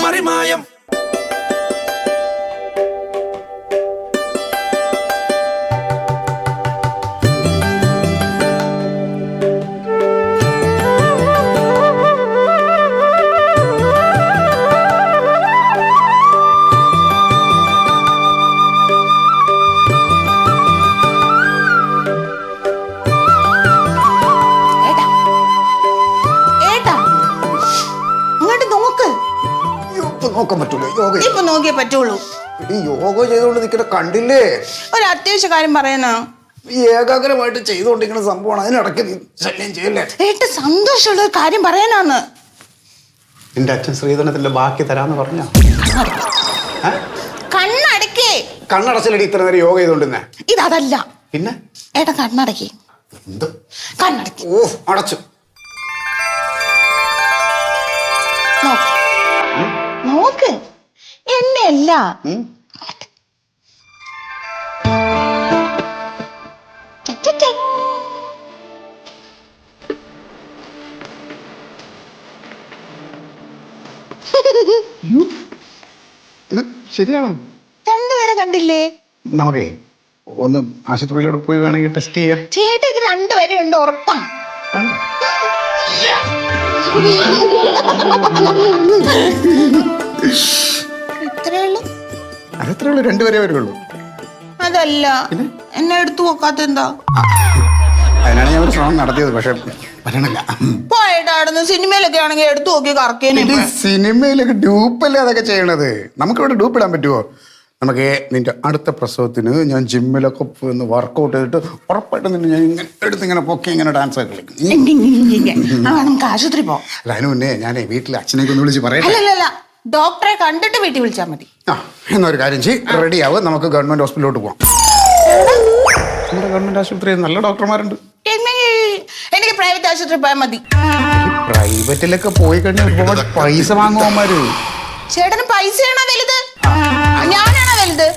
മറിമായം. നോക്കാൻ പറ്റൂല. യോഗ ഇപ്പൊ നോക്കിയേ പറ്റുള്ളൂ. യോഗ ചെയ്തുകൊണ്ട് നിൽക്കുന്ന കണ്ടില്ലേ? ഒരു അത്യാവശ്യ കാര്യം പറയാനാ? ഈ ഏകാഗ്രമായിട്ട് ചെയ്തുകൊണ്ടിരിക്കുന്ന സംഭവമാണ്. അതിനിടയ്ക്ക് നീ ശല്യം ചെയ്യല്ലേ? ഏട്ട സന്തോഷമുള്ള ഒരു കാര്യം പറയാനാണ് നിന്റെ അച്ഛൻ ശ്രീധരനത്തിന്റെ ബാക്കി തരാന്ന് പറഞ്ഞ? കണ്ണടക്കേ. കണ്ണടച്ചിലടി ഇത്ര നേരം യോഗ ചെയ്തോണ്ടിരുന്നേ. ഇതല്ല പിന്നെ? ഏട്ടാ കണ്ണടക്കേ. എന്ത്? കണ്ണടക്കി. ഓ അടച്ചു. ഛെ. ഇത് ശരിയാണോ? രണ്ടുപേരെ കണ്ടില്ലേ? നമുക്കേ ഒന്ന് ആശുപത്രിയിലോട്ട് പോയി വേണമെങ്കിൽ ടെസ്റ്റ് ചെയ്യാം. ചേട്ടൻ ഇത് രണ്ടുപേരെ ഉണ്ട് ഉറപ്പാ. ഇത്രേ ഉള്ളൂ അതെത്രേ ഉള്ളൂ രണ്ടുപേരെ വരുള്ളൂ. അതല്ല. എന്നെ എടുത്തു നോക്കാത്ത എന്താ അതിനാണ് ഞാൻ ഒരു ശ്രമം നടത്തിയത് പക്ഷെ വരണില്ല പോയേട്ടാ അവിടുന്ന് സിനിമയിലൊക്കെ ആണെങ്കിൽ എടുത്തു നോക്കി കറക്കേനെ സിനിമയിലൊക്കെ ഡ്യൂപ്പല്ലേ അതൊക്കെ ചെയ്യണത്? നമുക്ക് ഇവിടെ ഡ്യൂപ്പ് ഇടാൻ പറ്റുമോ നമുക്ക് നിന്റെ അടുത്ത പ്രസവത്തിന് ഞാൻ ജിമ്മിലൊക്കെ ഒന്ന് വർക്കൗട്ട് ചെയ്തിട്ട് ഉറപ്പായിട്ടും നിന്നെ ഞാൻ ഇങ്ങനെ എടുത്ത് ഇങ്ങനെ പൊക്കി ഇങ്ങനെ ഡാൻസ് ഒക്കെ കളിക്കും. നമുക്ക് ആശുപത്രി പോ അല്ല അതിന് മുന്നേ ഞാൻ വീട്ടിൽ അച്ഛനെയൊക്കെ ഒന്ന് വിളിച്ച് അല്ലല്ല ഡോക്ടറെ കണ്ടിട്ട് വീട്ടിൽ വിളിച്ചാൽ മതി. ആ എന്നൊരു കാര്യം ചെയ്യ്. റെഡി ആവുക നമുക്ക് ഗവൺമെന്റ് ഹോസ്പിറ്റലിലോട്ട് പോവാം. നമ്മുടെ ഗവൺമെന്റ് ആശുപത്രിയിൽ നല്ല ഡോക്ടർമാരുണ്ട്. എന്നെങ്കിൽ എനിക്ക് പ്രൈവറ്റ് ആശുപത്രി പോയാൽ മതി. പ്രൈവറ്റിലൊക്കെ പോയി കഴിഞ്ഞാൽ ഒരുപാട് പൈസ വാങ്ങുവന്മാര് ചേട്ടന് പൈസയാണോ വലുത്? ഞാനാണോ വലുത്?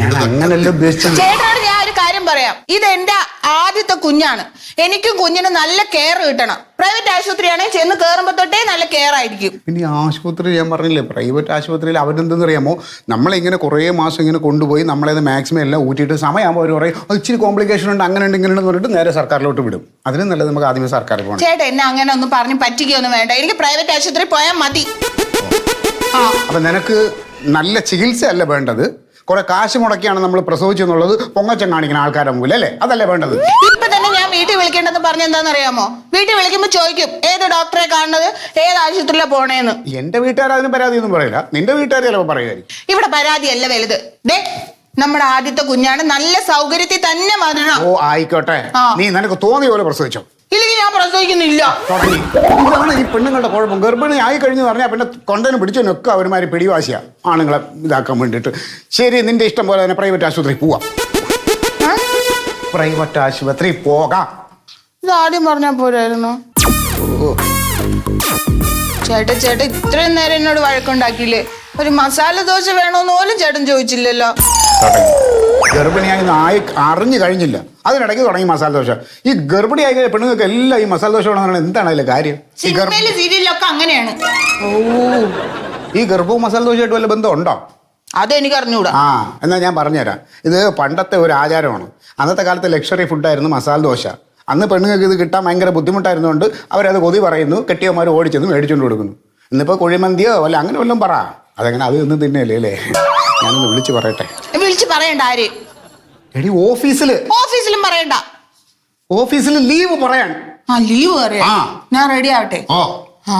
ഞാൻ അങ്ങനല്ല ഉദ്ദേശിച്ചത്. കാര്യം പറയാം. ഇത് എന്റെ ആദ്യത്തെ കുഞ്ഞാണ്. എനിക്കും കുഞ്ഞിന് നല്ല കെയർ കിട്ടണം. പ്രൈവറ്റ് ആശുപത്രിയാണെങ്കിൽ ചെന്ന് കയറുമ്പോ തൊട്ടേ നല്ല കെയർ ആയിരിക്കും. പിന്നെ ആശുപത്രി ഞാൻ പറഞ്ഞില്ലേ പ്രൈവറ്റ് ആശുപത്രിയിൽ അവരെന്തെന്നറിയാമോ നമ്മളിങ്ങനെ കുറേ മാസം ഇങ്ങനെ കൊണ്ടുപോയി നമ്മളത് മാക്സിമം എല്ലാം ഊറ്റിയിട്ട് സമയമാകുമ്പോൾ അവർ പറയും ഇച്ചിരി കോംപ്ലിക്കേഷൻ ഉണ്ട് അങ്ങനെ ഉണ്ട് ഇങ്ങനെ ഉണ്ടെന്ന് പറഞ്ഞിട്ട് നേരെ സർക്കാരിലോട്ട് വിടും. അതിനും നല്ലത് നമുക്ക് ആദ്യമേ സർക്കാരിൽ പോകണം. ചേട്ടൻ എന്നെ അങ്ങനെ ഒന്നും പറഞ്ഞ് പറ്റിക്കൊന്നും വേണ്ട. എനിക്ക് പ്രൈവറ്റ് ആശുപത്രി പോയാൽ മതി. അപ്പൊ അപ്പം നിനക്ക് നല്ല ചികിത്സയല്ല വേണ്ടത്. കുറെ കാശ് മുടക്കിയാണ് നമ്മൾ പ്രസവിച്ചു എന്നുള്ളത് പൊങ്ങച്ചം കാണിക്കുന്ന ആൾക്കാരുടെ മുമ്പിൽ അല്ലേ? അതല്ലേ വേണ്ടത്? ഇപ്പൊ തന്നെ ഞാൻ വീട്ടിൽ വിളിക്കേണ്ടെന്ന് പറഞ്ഞ എന്താണെന്നറിയാമോ? വീട്ടിൽ വിളിക്കുമ്പോ ചോദിക്കും ഏത് ഡോക്ടറെ കാണുന്നത്? ഏത് ആശുപത്രിയിലാണ് പോണേന്ന്? എന്റെ വീട്ടുകാർ അതിന് പരാതിയൊന്നും പറയില്ല. നിന്റെ വീട്ടുകാർ ചിലപ്പോൾ പറയുമായിരിക്കും. ഇവിടെ പരാതിയല്ല വലുത്. ദേ നമ്മുടെ ആദ്യത്തെ കുഞ്ഞാണ് നല്ല സൗകര്യത്തിൽ തന്നെ വരണം. ഓ ആയിക്കോട്ടെ. നീ നിനക്ക് തോന്നിയ പോലെ പ്രസവിച്ചോ? ഇല്ലെങ്കിൽ ഞാൻ പ്രസവിക്കുന്നില്ല. തുടങ്ങി ഇതാണ് ഈ പെണ്ണുങ്ങളുടെ കുഴപ്പം. ഗർഭിണി ആയി കഴിഞ്ഞു പറഞ്ഞാൽ പിന്നെ കൊണ്ടതിന് നിൽക്കുക ഒരുമാതിരി പിടിവാശിയാ. ആണുങ്ങളെ ഇതാക്കാൻ വേണ്ടിയിട്ട്. ശരി നിന്റെ ഇഷ്ടം പോലെ തന്നെ പ്രൈവറ്റ് ആശുപത്രി പോവാം. പ്രൈവറ്റ് ആശുപത്രി പോകാം. ഇത് ആദ്യം പറഞ്ഞ പോരായിരുന്നു. ചേട്ടൻ ചേട്ടൻ ഇത്രയും നേരം എന്നോട് വഴക്കുണ്ടാക്കിയില്ലേ? ഒരു മസാല ദോശ വേണോന്ന് പോലും ചേട്ടൻ ചോദിച്ചില്ലല്ലോ. തുടങ്ങി ഗർഭിണിയായി ആയി അറിഞ്ഞു കഴിഞ്ഞില്ല. അതിനിടയ്ക്ക് തുടങ്ങി മസാല ദോശ. ഈ ഗർഭിണിയായി ആയി പെണ്ണുങ്ങൾക്ക് എല്ലാം ഈ മസാല ദോശ വേണമെന്ന് പറഞ്ഞാൽ എന്താണ് അതിലെ കാര്യം? ഈ ഗർഭ സിനിമയിലും സീരിയലിലൊക്കെ അങ്ങനെയാണ്. ഓ. ഈ ഗർഭവും മസാല ദോശയായിട്ട് വല്ല ബന്ധം ഉണ്ടോ? അതെനിക്ക് അറിഞ്ഞൂടാ ആ എന്നാ ഞാൻ പറഞ്ഞുതരാം. ഇത് പണ്ടത്തെ ഒരു ആചാരമാണ്. അന്നത്തെ കാലത്തെ ലക്ഷറി ഫുഡായിരുന്നു മസാല ദോശ. അന്ന് പെണ്ണുങ്ങൾക്ക് ഇത് കിട്ടാൻ ഭയങ്കര ബുദ്ധിമുട്ടായിരുന്നുകൊണ്ട് അവരത് കൊതി പറയുന്നു കെട്ടിയവന്മാർ ഓടിച്ചെന്ന് മേടിച്ചുകൊണ്ട് കൊടുക്കുന്നു. ഇന്നിപ്പോൾ കുഴിമന്തിയോ അല്ല അങ്ങനെ വല്ലതും പറ. അതെങ്ങനെ അത് ഒന്നും തിന്നല്ലേ അല്ലേ? ഞാനൊന്ന് വിളിച്ച് പറയട്ടെ. വിളിച്ച് പറയണ്ട ആര്? എടി ഓഫീസിൽ. ഓഫീസിലും പറയണ്ട. ഓഫീസിൽ ലീവ് പറയാൻ. ആ ലീവ് പറയാ ആ. ഞാൻ റെഡി ആവട്ടെ. ഓ. ആ.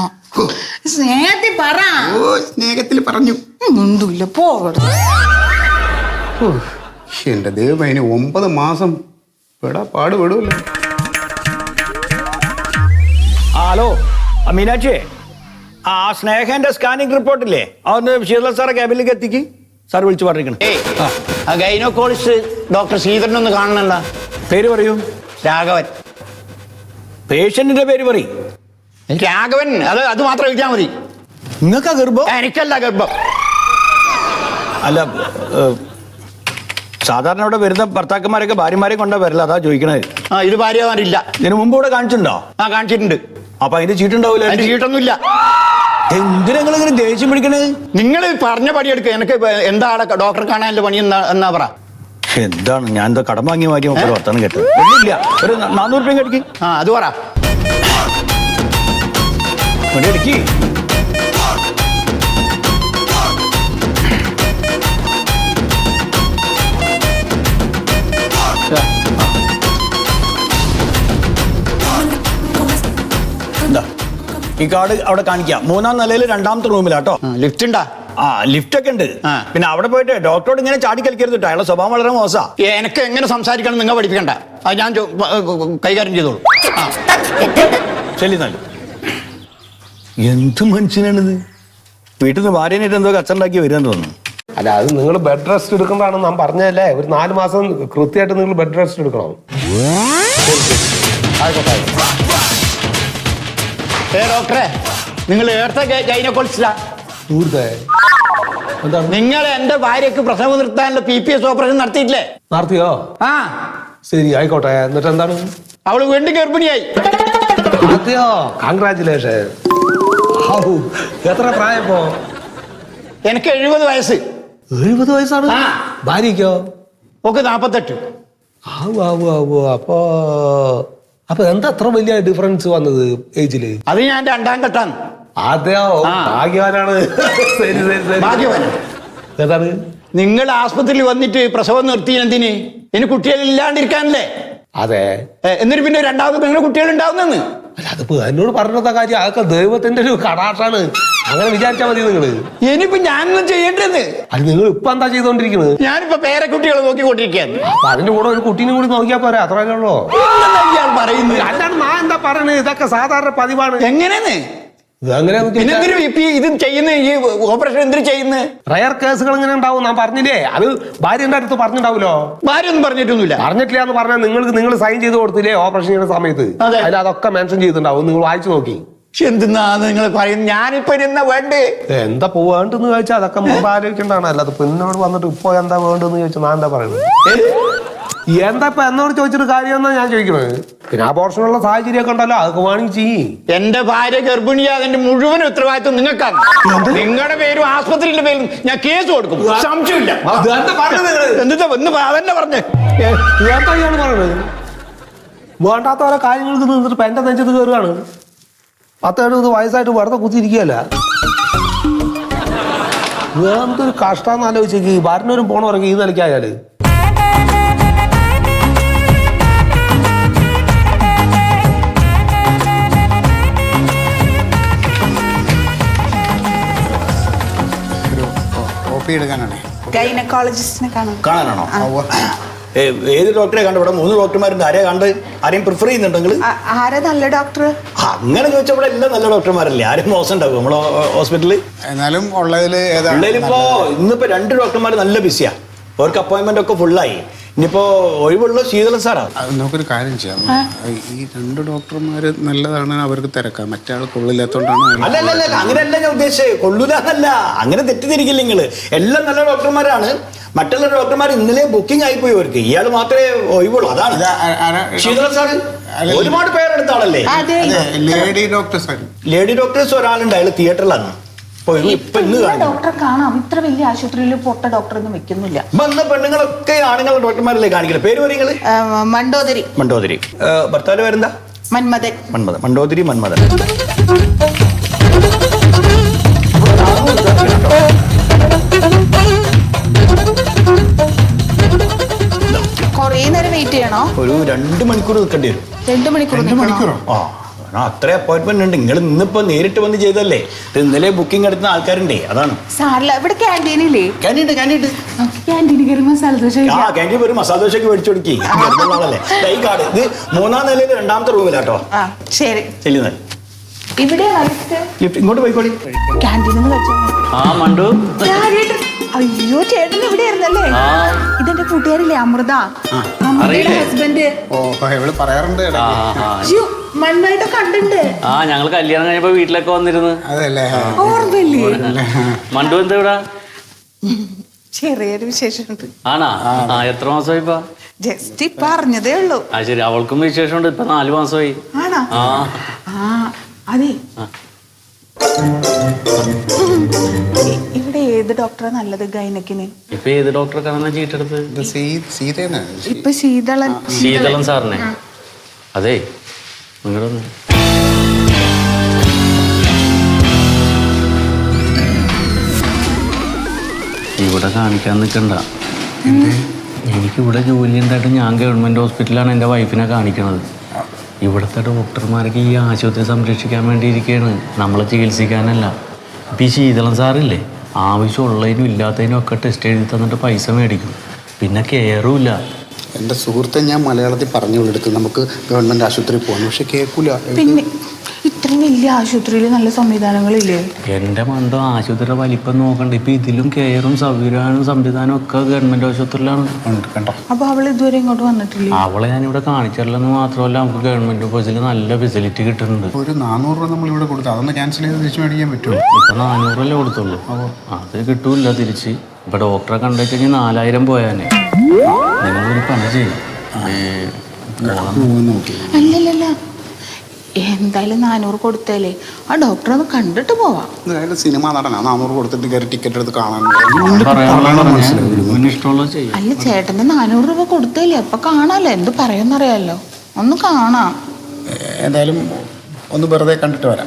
സ്നേഹത്തിൽ പറ. ഓ സ്നേഹത്തിൽ പറഞ്ഞു. മിണ്ടൂല്ല പോകട്ടെ ഓ, എന്റെ ദൈവം ഇനി ഒമ്പത് മാസം പെടാ പാട് ആ, ഹലോ. ആ, മീനാക്ഷി ആ സ്നേഹന്റെ സ്കാനിങ് റിപ്പോർട്ടില്ലേ അതൊന്ന് ശീതള സാറെ ക്യാബിലേക്ക് എത്തിക്ക്. സാർ വിളിച്ചു പറഞ്ഞിരിക്കണം ആ. ഗൈനോക്കോളിസ്റ്റ് ഡോക്ടർ ശ്രീധരൻ ഒന്ന് കാണണല്ല. പേര് പറയൂ. രാഘവൻ. പേഷ്യന്റിന്റെ പേര് പറയും. രാഘവൻ അത് അത് മാത്രം എഴുതിയാൽ മതി. നിങ്ങൾക്ക് ഗർഭം? എനിക്കല്ല ഗർഭം. അല്ല സാധാരണ ഇവിടെ വരുന്ന ഭർത്താക്കന്മാരൊക്കെ ഭാര്യമാരെ കൊണ്ടാ വരില്ല അതാ ചോദിക്കണത് ആ ഇത് ഭാര്യമാരില്ല. ഇതിനു മുമ്പ് ഇവിടെ കാണിച്ചിട്ടുണ്ടോ? ആ കാണിച്ചിട്ടുണ്ട്. അപ്പൊ അതിന്റെ ചീട്ടുണ്ടാവില്ല ചീട്ടൊന്നുമില്ല. എന്തിനാ നിങ്ങൾ ഇങ്ങനെ ദേഷ്യം പിടിക്കണേ? നിങ്ങൾ പറഞ്ഞ പണിയെടുക്കുക എനിക്ക് എന്താ ഡോക്ടറെ കാണാനുള്ള പണി എന്നാ എന്നാ പറ. എന്താണ്? ഞാൻ എന്താ കടം വാങ്ങി വാങ്ങി വർത്താനം കേട്ടത്. ഒന്നുമില്ല. ഒരു നാനൂറ് രൂപയും കടിക്ക്. ആ അത് പറ. ഈ കാർഡ് അവിടെ കാണിക്കാം. മൂന്നാം നിലയിൽ രണ്ടാമത്തെ റൂമിലാട്ടോ ലിഫ്റ്റ് ഉണ്ടാ ആ ലിഫ്റ്റ് ഒക്കെ ഉണ്ട്. പിന്നെ അവിടെ പോയിട്ട് ഡോക്ടറോട് ഇങ്ങനെ ചാടി കളിക്കരുത് കേട്ടോ അയാളെ സ്വഭാവം വളരെ മോശാ. എനിക്ക് എങ്ങനെ സംസാരിക്കണം നിങ്ങൾ പഠിപ്പിക്കണ്ട. അത് ഞാൻ കൈകാര്യം ചെയ്തോളൂ. ശരി നല്ല എന്ത് മനുഷ്യനാണിത്? വീട്ടിൽ നിന്ന് ഭാര്യനായിട്ട് എന്തോ കച്ചണ്ടാക്കി വരികയെന്ന് തോന്നുന്നു. അല്ല അത് നിങ്ങൾ ബെഡ് റെസ്റ്റ് എടുക്കേണ്ടതാണ് നാം പറഞ്ഞതല്ലേ? ഒരു നാല് മാസം കൃത്യമായിട്ട് നിങ്ങൾ ബെഡ് റെസ്റ്റ് എടുക്കണം. ആയിക്കോട്ടെ. ഏ ഡോക്ടറെ നിങ്ങൾ ഏർത്ത എന്താണ്? നിങ്ങൾ എന്റെ ഭാര്യക്ക് പ്രസവം നിർത്താനുള്ള പി പി എസ് ഓപ്പറേഷൻ നടത്തിയിട്ടില്ലേ? നടത്തിയോ? ആ. ശരി ആയിക്കോട്ടെ. എന്നിട്ട് എന്താണ്? അവൾ വീണ്ടും ഗർഭിണിയായി. നടത്തിയോ? കൺഗ്രാചുലേഷൻ എത്ര പ്രായപ്പോ? എനിക്ക് എഴുപത് വയസ്സ്. എഴുപത് വയസ്സാണ്? ഭാര്യക്കോ ഒക്കെ നാപ്പത്തെട്ട്. ആവു ആവു ആവു അപ്പോ അപ്പൊ എന്താ അത്ര വലിയ ഡിഫറൻസ് വന്നത് ഏജിൽ അത് ഞാൻ രണ്ടാം ഘട്ടാണ് അതെയോ? ആ. ഭാഗ്യവാനാണ്. ശരി ശരി ശരി. ഭാഗ്യവാൻ. എന്താണ്? നിങ്ങൾ ആസ്പത്രിയിൽ വന്നിട്ട് പ്രസവം നിർത്തി എന്തിന് ഇനി കുട്ടികൾ ഇല്ലാണ്ടിരിക്കാനല്ലേ അതെ. എന്നിട്ട് പിന്നെ രണ്ടാമത് നിങ്ങൾ കുട്ടികൾ ഉണ്ടാവുന്നെന്ന്? അല്ല അതിപ്പോ എന്നോട് പറഞ്ഞ കാര്യം. അതൊക്കെ ദൈവത്തിന്റെ ഒരു കടാട്ടാണ് അങ്ങനെ വിചാരിച്ചാ മതി നിങ്ങൾ. ഇനിയിപ്പോ ഞാനൊന്നും ചെയ്യേണ്ടത് അത് നിങ്ങൾ ഇപ്പൊ എന്താ ചെയ്തോണ്ടിരിക്കുന്നത് ഞാനിപ്പോ പേരക്കുട്ടികളെ നോക്കിക്കൊണ്ടിരിക്കുകയാണ്. അപ്പൊ അതിന്റെ കൂടെ ഒരു കുട്ടീനെ കൂടി നോക്കിയാ പോരെ അത്രയല്ലേ ഉള്ളൂ? പറയുന്നത്? അല്ലാണ്ട് ഞാൻ എന്താ പറയുന്നത് ഇതൊക്കെ സാധാരണ പതിവാണ്. എങ്ങനെയെന്ന്? ഇത് ഇപ്പൊ ചെയ്യുന്ന? ഈ ഓപ്പറേഷൻ എന്തിനു ചെയ്യുന്നത് റയർ കേസുകൾ ഇങ്ങനെ ഉണ്ടാവും? ഞാൻ പറഞ്ഞില്ലേ? അത് ഭാര്യന്റെ അടുത്ത് പറഞ്ഞിട്ടുണ്ടാവുമല്ലോ ഭാര്യ ഒന്നും പറഞ്ഞിട്ടൊന്നുമില്ല. പറഞ്ഞിട്ടില്ല എന്ന് പറഞ്ഞാൽ നിങ്ങൾക്ക് നിങ്ങൾ സൈൻ ചെയ്ത് കൊടുത്തില്ലേ ഓപ്പറേഷൻ ചെയ്യുന്ന സമയത്ത്? അതെ. അതിൽ അതൊക്കെ മെൻഷൻ ചെയ്തിട്ടുണ്ടാവും. നിങ്ങൾ വായിച്ചു നോക്കി. എന്തെന്നാ നിങ്ങൾ പറയുന്നത് ഞാനിപ്പോ എന്നാ വേണ്ടേ? എന്താ പോവേണ്ടെന്ന് ചോദിച്ചാൽ അതൊക്കെ മുമ്പ് ആലോചിക്കേണ്ടതാണ്. അല്ലാതെ പിന്നോട് വന്നിട്ട് ഇപ്പൊ എന്താ വേണ്ടെന്ന് ചോദിച്ചാൽ ഞാൻ എന്താ പറയുന്നത്? എന്താ ഇപ്പൊ എന്നോട് ചോദിച്ചിട്ട് കാര്യം എന്നാ ഞാൻ ചോദിക്കുന്നത് പിന്നെ ആ പോർഷനുള്ള സാഹചര്യമൊക്കെ ഉണ്ടല്ലോ അതൊക്കെ വേണമെങ്കിൽ ചെയ്യും. എന്റെ ഭാര്യ ഗർഭിണിയാ അതിന്റെ മുഴുവൻ ഉത്തരവാദിത്വം നിങ്ങൾക്കാണ്. നിങ്ങളുടെ പേരും ആസ്പത്രിയുടെ പേരും ഞാൻ കേസ് കൊടുക്കും. സംശയമില്ല. എന്താ ഒന്ന് അതന്നെ പറഞ്ഞേ. എന്താ പറയുന്നത് വേണ്ടാത്ത ഓരോ കാര്യങ്ങൾക്ക് നിന്നിട്ട് ഇപ്പൊ എന്റെ നെഞ്ചത്ത് കയറുകയാണ് പത്ത് എഴുപത് വയസ്സായിട്ട് വെറുതെ കുത്തിയിരിക്കുകയല്ല. എന്തൊരു കഷ്ടാന്ന് ആലോചിച്ചേക്ക്. ഭരണവരും പോണവരൊക്കെ ഈ നിലയ്ക്കായാൽ ഒ പി എടുക്കാനാണേ ഗൈനക്കോളജിസ്റ്റിനെ കാണാം. കാണാനാണോ? ഏത് ഡോക്ടറെ കണ്ടു? ഇവിടെ മൂന്ന് ഡോക്ടർമാരുണ്ട്. ആരെയാ കണ്ട്? ആരെയും പ്രിഫർ ചെയ്യുന്നുണ്ടെങ്കിൽ ആരാ നല്ല ഡോക്ടർ അങ്ങനെ ചോദിച്ചാൽ ഇവിടെ എല്ലാം നല്ല ഡോക്ടർമാരല്ലേ? ആരും മോശം ഉണ്ടാവും നമ്മളെ ഹോസ്പിറ്റലിൽ എന്നാലും ഉള്ളതിൽ ഏതാ ഉള്ളതിലിപ്പോ ഇന്നിപ്പോ രണ്ട് ഡോക്ടർമാർ നല്ല ബിസിയാ. അവർക്ക് അപ്പോയിന്റ്മെന്റ് ഒക്കെ ഫുള്ളായി ഇനിയിപ്പോ ഒഴിവുള്ള ശീതള സാറാ. നമുക്കൊരു കാര്യം ചെയ്യാം. ഈ രണ്ട് ഡോക്ടർമാര് നല്ലതാണ് അവർക്ക് തിരക്കാം. മറ്റേ ആൾ കൊള്ളില്ലാത്തോണ്ടാണ് അയാൾ- അല്ല അല്ല അല്ല അല്ല, അങ്ങനെയല്ല ഞാൻ ഉദ്ദേശിച്ചത് കൊള്ളൂലെന്നല്ല. അങ്ങനെ തെറ്റിദ്ധരിക്കില്ല നിങ്ങൾ. എല്ലാം നല്ല ഡോക്ടർമാരാണ്. മറ്റുള്ള ഡോക്ടർമാർ ഇന്നലെ ബുക്കിംഗ് ആയിപ്പോയി അവർക്ക് ഇയാൾ മാത്രമേ ഒഴിവുള്ളൂ. അതാണ്. ശീതള സാറ് ഒരുപാട് പേരെടുത്ത ആളല്ലേ? ലേഡി ഡോക്ടേഴ്സ് ലേഡി ഡോക്ടേഴ്സ് ഒരാളുണ്ട്. അയാൾ തിയേറ്ററിലാണ് ഡോക്ടറെ കാണാം. ഇത്ര വലിയ ആശുപത്രിയിൽ പൊട്ട ഡോക്ടർ ഒന്നും വെക്കുന്നില്ല. വന്ന പെണ്ണുങ്ങളൊക്കെ ഡോക്ടർമാരല്ലേ കാണിക്കില്ല പേര് മണ്ടോദരി. മണ്ടോദരി. മന്മഥൻ. മണ്ടോദരി കൊറേ നേരം വെയിറ്റ് ചെയ്യണോ? ഒരു രണ്ട് മണിക്കൂർ നിൽക്കേണ്ടി വരും. രണ്ടു മണിക്കൂർ രണ്ട് മണിക്കൂറോ? ആ. കാരണം അത്ര അപ്പോയിന്റ്മെന്റ് ഉണ്ട്. നിങ്ങൾ ഇന്നിപ്പോ നേരിട്ട് വന്ന് ചെയ്തല്ലേ ഇത് ഇന്നലെ ബുക്കിംഗ് എടുത്ത ആൾക്കാരുണ്ടേ അതാണ്. സാറില്ല ഇവിടെ ക്യാന്റീനില്ലേ കാൻഡീണ്ട് കാൻഡീണ്ട് നമുക്ക് ക്യാന്റീനിൽ കയറി മസാല ദോശ ആ ഒരു മസാല ദോശയ്ക്ക് മേടിച്ചു കൊടുക്കി. ആളല്ലേ ഈ കാർഡ് ഇത് മൂന്നാം നിലയിൽ രണ്ടാമത്തെ റൂമിലാട്ടോ ആ ശരി. ചെല്ലുന്നത് ഇവിടെ ലിഫ്റ്റ് ഇങ്ങോട്ട് പോയിക്കോളി. ക്യാന്റീനിൽ ആ മണ്ടു. അയ്യോ ചേട്ടൻ ഇവിടെ ആയിരുന്നല്ലേ. ഇതെന്റെ കൂട്ടുകാരില്ലേ അമൃത? അമൃതയുടെ ഹസ്ബൻഡ് ഓ ഇവൾ പറയാറുണ്ട് ആ ഞങ്ങൾ കല്യാണം കഴിഞ്ഞപ്പോ വീട്ടിലൊക്കെ വന്നിരുന്നു. അതല്ലേ? ഓർമ്മയില്ലേ? മണ്ടു എന്താ ഇവിടെ? ചെറിയൊരു വിശേഷമുണ്ട്. ആണാ? ആ എത്ര മാസമായി ഇപ്പൊ? ജസ്റ്റ് ഇപ്പൊ അറിഞ്ഞതേ ഉള്ളൂ. ആ ശരി അവൾക്കും വിശേഷമുണ്ട്. ഇപ്പൊ നാലു മാസമായി. ആണോ? ആ. ആ അതെ. ഇവിടെ ഏത് ഡോക്ടറാ നല്ലത് ഗൈനക്കിന്? ഇപ്പൊ ഏത് ഡോക്ടറെ കാണാൻ ചീട്ടെടുത്ത് ഇത് സീ- സീതേനെ ഇപ്പൊ ശീതളൻ. ശീതളൻ സാറിനെ. അതെ. നിങ്ങളൊന്ന് ഇവിടെ കാണിക്കാൻ നിൽക്കണ്ട എനിക്കിവിടെ ജോലി ഉണ്ടായിട്ട് ഞാൻ ഗവൺമെന്റ് ഹോസ്പിറ്റലാണ് എന്റെ വൈഫിനെ കാണിക്കണത്. ഇവിടുത്തെ ഡോക്ടർമാർക്ക് ഈ ആശുപത്രി സംരക്ഷിക്കാൻ വേണ്ടി ഇരിക്കുകയാണ് നമ്മളെ ചികിത്സിക്കാനല്ല. ഇപ്പം ഈ ശീതളം സാറില്ലേ? ആവശ്യമുള്ളതിനും ഇല്ലാത്തതിനും ഒക്കെ ടെസ്റ്റ് എഴുതി തന്നിട്ട് പൈസ മേടിക്കും. പിന്നെ കെയറും ഇല്ല. എന്റെ സുഹൃത്തെ ഞാൻ മലയാളത്തിൽ പറഞ്ഞു കൊടുത്ത് നമുക്ക് ഗവൺമെന്റ് ആശുപത്രി പോകണം പക്ഷെ കേൾക്കില്ല പിന്നെ വലിയ ആശുപത്രിയിൽ നല്ല സംവിധാനങ്ങളില്ലേ? എന്റെ മണ്ടോ ആശുപത്രിയുടെ വലിപ്പം നോക്കണ്ട. ഇപ്പൊ ഇതിലും കെയറും സൗകര്യവും സംവിധാനവും ഒക്കെ ഗവൺമെന്റ് ആശുപത്രിയിലാണ് കണ്ടോ. അപ്പൊ അവൾ ഇതുവരെ ഇങ്ങോട്ട് വന്നിട്ടില്ല? അവളെ ഞാൻ ഇവിടെ കാണിച്ചിട്ടില്ലെന്ന് മാത്രമല്ല നമുക്ക് ഗവൺമെന്റ് ബസ്സിൽ നല്ല ഫെസിലിറ്റി കിട്ടുന്നുണ്ട്. ഒരു നാനൂറ് രൂപ നമ്മൾ ഇവിടെ കൊടുത്തു അതൊന്ന് ക്യാൻസൽ ചെയ്ത് തിരിച്ചു മേടിക്കാൻ പറ്റുമോ? ഇപ്പൊ നാനൂറല്ലേ കൊടുത്തുള്ളൂ. അത് കിട്ടൂല തിരിച്ച്. ഇപ്പൊ ഡോക്ടറെ കണ്ടു കഴിഞ്ഞാൽ നാലായിരം പോയാനെ. നിങ്ങളൊരു പണി ചെയ്യും. നോക്കി. അല്ലല്ലല്ല. എന്തായാലും നാനൂറ് കൊടുത്തല്ലേ ആ ഡോക്ടറെ ഒന്ന് കണ്ടിട്ട് പോവാം. എന്തായാലും സിനിമ നടനാ? നാനൂറ് കൊടുത്തിട്ട് കയറി ടിക്കറ്റ് എടുത്ത് കാണാൻ അല്ല ചേട്ടന് നാനൂറ് രൂപ കൊടുത്തല്ലേ അപ്പൊ കാണാല്ലോ എന്ത് പറയുന്നറിയാലോ? ഒന്ന് കാണാം. എന്തായാലും ഒന്ന് വെറുതെ കണ്ടിട്ട് വരാം.